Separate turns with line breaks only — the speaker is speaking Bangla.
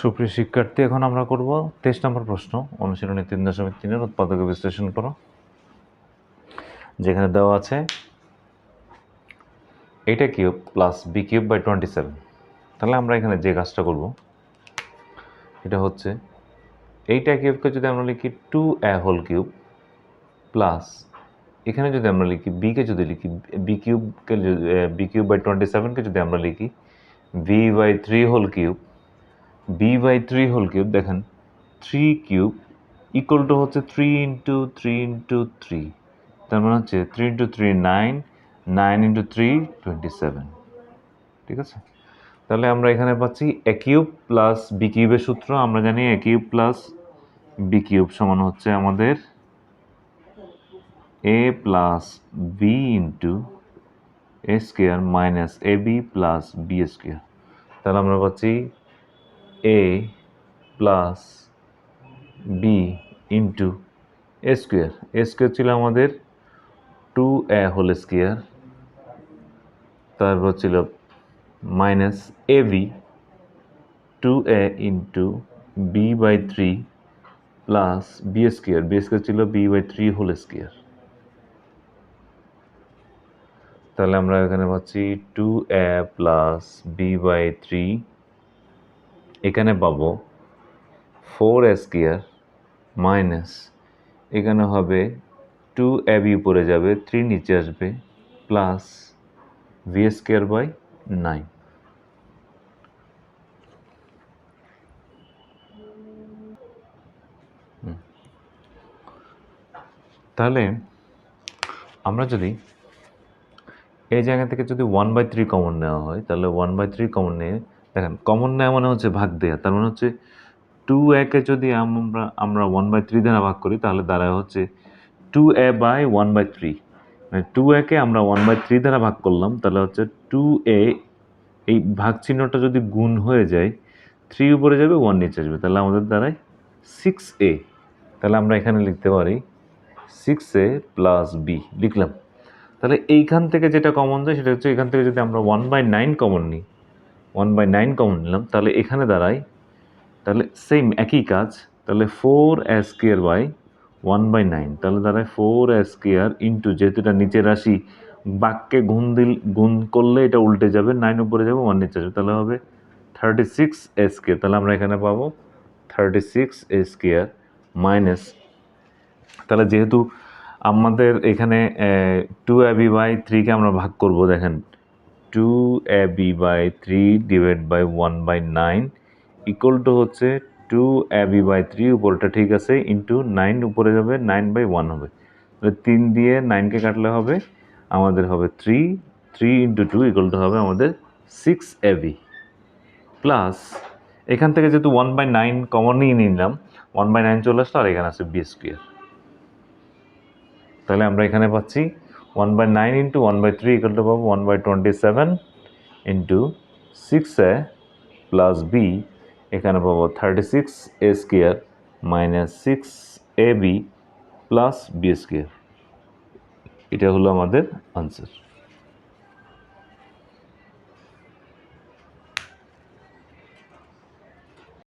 সুপ্রিয় শিক্ষার্থী, এখন আমরা করব তেইশ নম্বর প্রশ্ন, অনুশীলনী তিন দশমিক তিনের উৎপাদকে বিশ্লেষণ করো। যেখানে দেওয়া আছে এইটা cube plus b cube by twenty seven. তাহলে আমরা এখানে যে কাজটা করব, এটা হচ্ছে এইটা কিউবকে যদি আমরা লিখি two a whole cube plus এখানে যদি আমরা লিখি বিকে যদি লিখি, বি কিউবকে বি কিউব বাই টোয়েন্টি সেভেনকে যদি আমরা লিখি b by three whole cube b by three whole cube দেখেন থ্রি কিউব ইকুয়াল টু হচ্ছে three into three into three তার মানে হচ্ছে three into three nine nine into three twenty seven ঠিক আছে? তাহলে আমরা এখানে পাচ্ছি এ কিউব প্লাস বি কিউবের সূত্র। আমরা জানি a cube plus b cube সমান হচ্ছে আমাদের a plus b into a square minus a b plus b square তাহলে আমরা পাচ্ছি a plus b into a square a square ছিল আমাদের টু এ হোল স্কোয়ার তারপর ছিল minus a b two a into b by three plus b square b square ছিল b by three whole square তাহলে আমরা এখানে পাচ্ছি two a plus b by three এখানে পাবো ফোর স্কোয়ার মাইনাস এখানে হবে টু এ বি উপরে যাবে থ্রি নিচে আসবে plus b square by nine তাহলে আমরা যদি এই জায়গা থেকে যদি ওয়ান বাই থ্রি কমন নেওয়া হয়, তাহলে ওয়ান বাই থ্রি কমন নিয়ে দেখেন কমন নেওয়া মানে হচ্ছে ভাগ দেওয়া তার মানে হচ্ছে টু একে যদি আমরা আমরা ওয়ান বাই থ্রি দ্বারা ভাগ করি, তাহলে দাঁড়ায় হচ্ছে two a by one by three মানে টু একে আমরা ওয়ান বাই থ্রি দ্বারা ভাগ করলাম, তাহলে হচ্ছে টু এ এই ভাগ চিহ্নটা যদি গুণ হয়ে যায় থ্রি উপরে যাবে ওয়ান নিচে আসবে। তাহলে আমাদের দ্বারায় সিক্স এ তাহলে আমরা এখানে লিখতে পারি সিক্স এ প্লাস বি লিখলাম। তাহলে এইখান থেকে যেটা কমন যায়, সেটা হচ্ছে এখান থেকে যদি আমরা ওয়ান বাই নাইন কমন নিই ওয়ান বাই নাইন কমন নিলাম, তাহলে এখানে দাঁড়ায় তাহলে সেম একই কাজ, তাহলে four square by one by nine তাহলে দাঁড়ায় ফোর এস কেয়ার ইন্টু যেহেতু এটা নিচের রাশি, বাক্যে গুণ দিল, গুণ করলে এটা উল্টে যাবে নাইন উপরে যাবে ওয়ান নিচে যাবে, তাহলে হবে থার্টি সিক্স এস কেয়ার তাহলে আমরা এখানে পাবো thirty six S square minus তাহলে যেহেতু আমাদের এখানে টু এ বি বাই থ্রিকে আমরা ভাগ করব, দেখেন two a b by three divide by one by nine equal হচ্ছে two a b by three উপরটা ঠিক আছে ইন্টু নাইন উপরে যাবে নাইন বাই ওয়ান হবে। তাহলে তিন দিয়ে নাইনকে কাটলে হবে, আমাদের হবে three three into two equal two হবে আমাদের সিক্স এ বি প্লাস এখান থেকে যেহেতু ওয়ান বাই নাইন কমন নিয়ে নিলাম ওয়ান বাই নাইন চলে আসলো আর এখানে আছে বি স্কোয়ার তাহলে আমরা এখানে পাচ্ছি one by nine into one by three equal to পাবো one by twenty seven into six a plus b এখানে পাবো thirty six a square minus six a b plus b square এটা হলো আমাদের আনসার